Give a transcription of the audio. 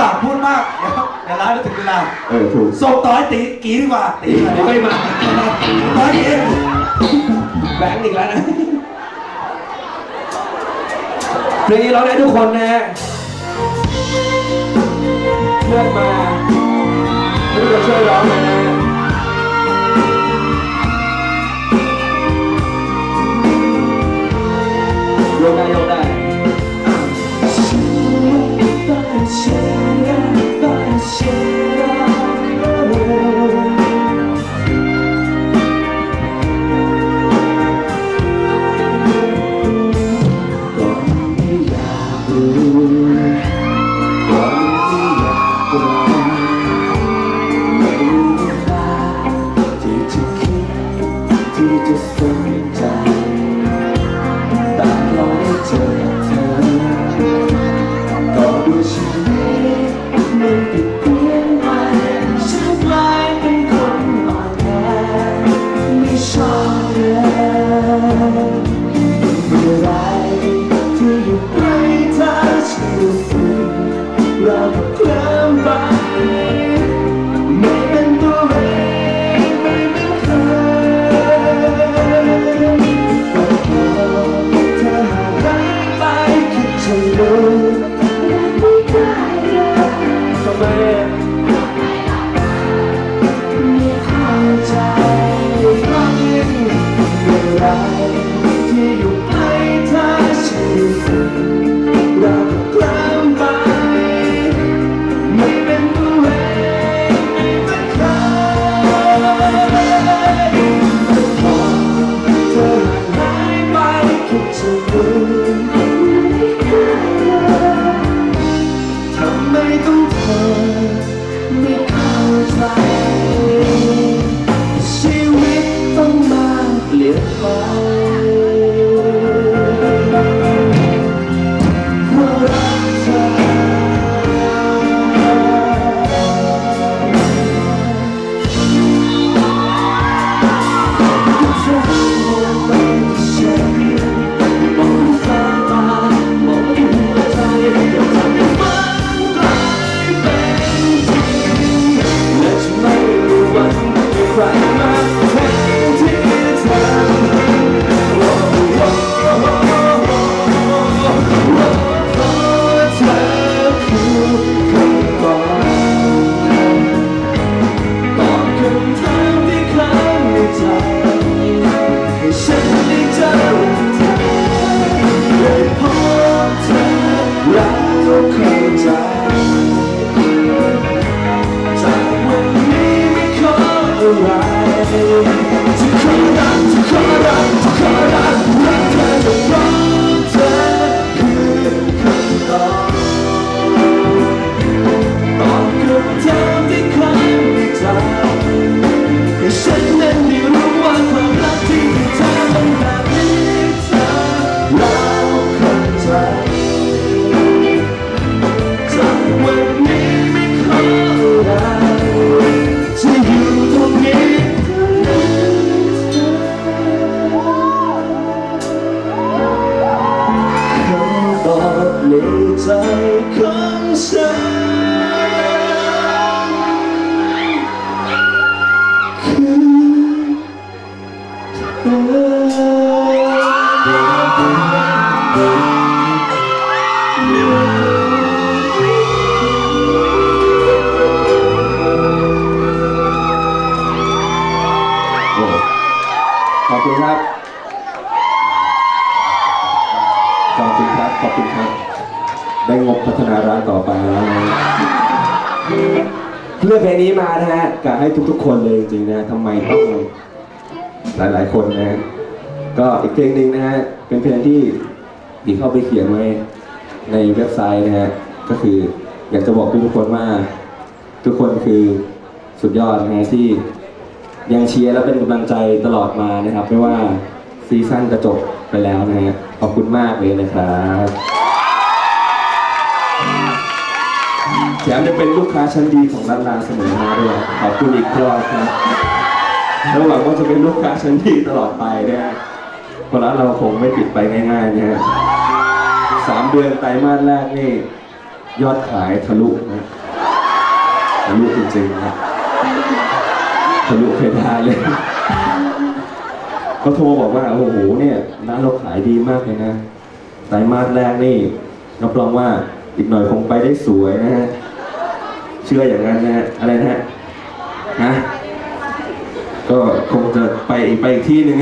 ว่าพูดมากเดี๋ยวเดี๋ยวร้านจะถึงเวลาเออถูกส่งต่อให้ตีกีดีกว่าตีมาไม่มาต่อให้กีแบงค์อีกแล้วนะเพลงนี้ร้องได้ทุกคนนะฮะเลือกมาเลือกมาช่วยร้องหน่อยนะ ที่จะ ออะไรจะขอ ขอบคุณครับ ขอบคุณครับ ขอบคุณครับ ได้งบพัฒนาร้านต่อไปแล้วนะเลือกเพลงนี้มานะฮะกะให้ทุกๆ คนเลยจริงๆนะทำไมต้องหลายๆ คนนะฮะก็อีกเพลงหนึ่งนะฮะ เป็นเพลงที่ ดีเข้าไปเขียนไว้ในเว็บไซต์นะฮะก็คืออยากจะบอกทุกคนว่า ทุกคนคือสุดยอดนะฮะที่ยังเชียร์และเป็นกำลังใจตลอดมานะครับ ไม่ว่าซีซั่นจะจบไปแล้วนะฮะขอบคุณมากเลยนะครับแถมจะเป็นลูกค้าชั้นดีของร้านลาเสมอมาด้วยขอบคุณอีกรอบครับแล้วหวังว่าจะเป็นลูกค้าชั้นดีตลอดไปนะฮะ เพราะร้านเราคงไม่ปิดไปง่ายๆนะฮะสามเดือนไตรมาสแรกนี่ ยอดขายทะลุนะทะลุจริงๆนะทะลุเพดานเลยเขาโทรบอกว่า โอ้โหเนี่ยร้านเราขายดีมากเลยนะไตรมาสแรกนี่รับรองว่าอีกหน่อยคงไปได้สวยนะฮะเชื่ออย่างนั้นนะฮะอะไรนะฮะฮะก็คงจะไปไปอีกที่หนึ่ง